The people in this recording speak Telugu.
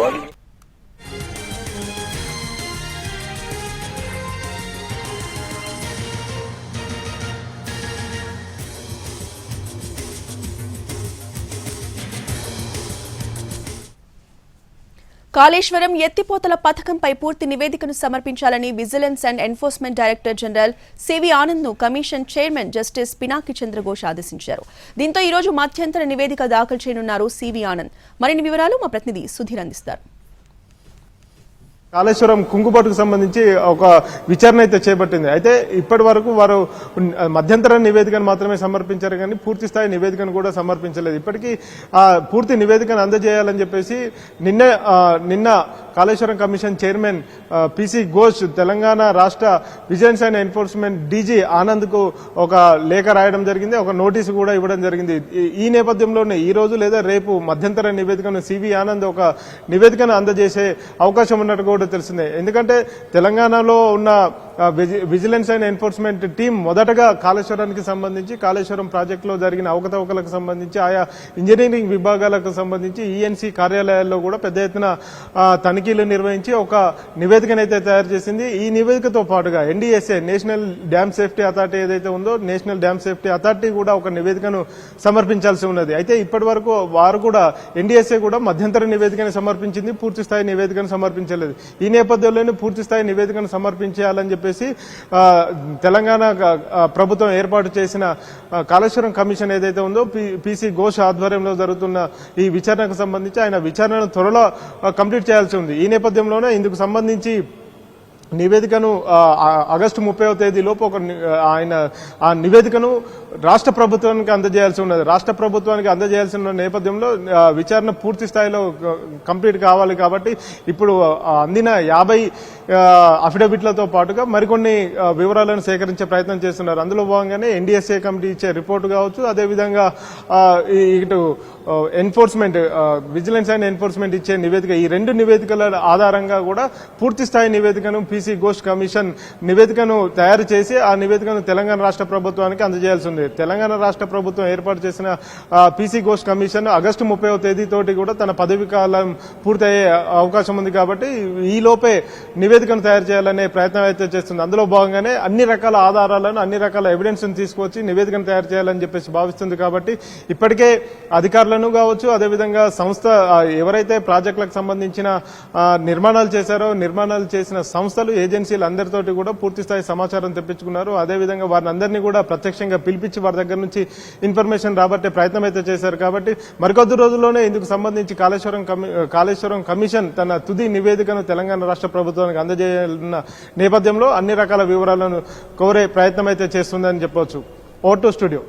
What? కాళేశ్వరం ఎత్తిపోతల పథకంపై పూర్తి నివేదికను సమర్పించాలని vigilance and enforcement director general CV ఆనంద్ను commission chairman justice Pinaki Chandraghosh ఆదేశించారు. దీంతో ఈ రోజు మధ్యంతర నివేదిక దాఖలు చేయనున్నారు సివి ఆనంద్. మరిన్ని వివరాలు మా ప్రతినిధి సుధీర్ అందిస్తారు. కాళేశ్వరం కుంగుబాటుకు సంబంధించి ఒక విచారణ అయితే చేపట్టింది. అయితే ఇప్పటి వరకు వారు మధ్యంతర నివేదికను మాత్రమే సమర్పించారు కానీ పూర్తి స్థాయి నివేదికను కూడా సమర్పించలేదు. ఇప్పటికీ ఆ పూర్తి నివేదికను అందజేయాలని చెప్పేసి నిన్న నిన్న Kaleshwaram commission chairman PC Ghosh Telangana రాష్ట్ర విజిలెన్స్ అండ్ ఎన్ఫోర్స్మెంట్ డీజీ ఆనంద్కు ఒక లేఖ రాయడం జరిగింది. ఒక నోటీసు కూడా ఇవ్వడం జరిగింది. ఈ- ఈ నేపథ్యంలోనే ఈ రోజు లేదా రేపు మధ్యంతర నివేదికను సివి ఆనంద్ ఒక నివేదికను అందజేసే అవకాశం ఉన్నట్టు కూడా తెలిసిందే. ఎందుకంటే తెలంగాణలో ఉన్న విజి- విజిలెన్స్ అండ్ ఎన్ఫోర్స్మెంట్ టీం మొదటగా కాళేశ్వరానికి సంబంధించి కాళేశ్వరం ప్రాజెక్టులో జరిగిన అవకతవకలకు సంబంధించి ఆయా ఇంజనీరింగ్ విభాగాలకు సంబంధించి ఈఎన్సీ కార్యాలయాల్లో కూడా పెద్ద ఎత్తున తనిఖీలు నిర్వహించి ఒక నివేదికనైతే తయారు చేసింది. ఈ నివేదికతో పాటుగా NDSA national dam safety authority ఏదైతే ఉందో నేషనల్ డ్యామ్ సేఫ్టీ అథారిటీ కూడా ఒక నివేదికను సమర్పించాల్సి ఉన్నది. అయితే ఇప్పటి వరకు వారు కూడా ఎన్డీఎస్ఏ కూడా మధ్యంతర నివేదికను సమర్పించింది పూర్తి స్థాయి నివేదికను సమర్పించలేదు. ఈ నేపథ్యంలోనే పూర్తిస్థాయి నివేదికను సమర్పించాలని చెప్పేసి తెలంగాణ ప్రభుత్వం ఏర్పాటు చేసిన కాళేశ్వరం కమిషన్ ఏదైతే ఉందో పిసి ఘోష్ ఆధ్వర్యంలో జరుగుతున్న ఈ విచారణకు సంబంధించి ఆయన విచారణను త్వరలో కంప్లీట్ చేయాల్సి ఉంది. ఈ నేపథ్యంలోనే ఇందుకు సంబంధించి నివేదికను ఆగస్టు ముప్పై తేదీ లోపు ఒక ఆయన ఆ నివేదికను రాష్ట్ర ప్రభుత్వానికి అందజేయాల్సి ఉన్నది. రాష్ట్ర ప్రభుత్వానికి అందజేయాల్సిన నేపథ్యంలో విచారణ పూర్తి స్థాయిలో కంప్లీట్ కావాలి కాబట్టి ఇప్పుడు అందిన యాభై అఫిడవిట్లతో పాటుగా మరికొన్ని వివరాలను సేకరించే ప్రయత్నం చేస్తున్నారు. అందులో భాగంగానే ఎన్డీఎస్ఏ కమిటీ ఇచ్చే రిపోర్టు కావచ్చు అదేవిధంగా ఈ- ఇటు ఎన్ఫోర్స్మెంట్ విజిలెన్స్ అండ్ ఎన్ఫోర్స్మెంట్ ఇచ్చే నివేదిక ఈ రెండు నివేదికల ఆధారంగా కూడా పూర్తి స్థాయి నివేదికను పీసీ ఘోష్ కమిషన్ నివేదికను తయారు చేసి ఆ నివేదికను తెలంగాణ రాష్ట్ర ప్రభుత్వానికి అందజేయాల్సి ఉంది. తెలంగాణ రాష్ట్ర ప్రభుత్వం ఏర్పాటు చేసిన పీసీ ఘోష్ కమిషన్ ఆగస్టు ముప్పై తేదీతోటి కూడా తన పదవి కాలం పూర్తయ్యే అవకాశం ఉంది కాబట్టి ఈ లోపే నివేదికను తయారు చేయాలనే ప్రయత్నం అయితే చేస్తుంది. అందులో భాగంగానే అన్ని రకాల ఆధారాలను అన్ని రకాల ఎవిడెన్స్ తీసుకొచ్చి నివేదికను తయారు చేయాలని చెప్పేసి భావిస్తుంది కాబట్టి ఇప్పటికే అధికారులను కావచ్చు అదేవిధంగా సంస్థ ఎవరైతే ప్రాజెక్టులకు సంబంధించిన నిర్మాణాలు చేశారో నిర్మాణాలు చేసిన సంస్థలు ఏజెన్సీలు అందరితోటి కూడా పూర్తిస్థాయి సమాచారం తెప్పించుకున్నారు. అదేవిధంగా వారిని అందరినీ కూడా ప్రత్యక్షంగా పిలిపించి వారి దగ్గర నుంచి ఇన్ఫర్మేషన్ రాబట్టే ప్రయత్నం అయితే చేశారు. కాబట్టి మరికొద్ది రోజుల్లోనే ఇందుకు సంబంధించి కాళేశ్వరం కాళేశ్వరం కమిషన్ తన తుది నివేదికను తెలంగాణ రాష్ట్ర ప్రభుత్వానికి అందజేయాలన్న నేపథ్యంలో అన్ని రకాల వివరాలను కోరే ప్రయత్నం అయితే చేస్తుందని చెప్పవచ్చు ఓ స్టూడియో.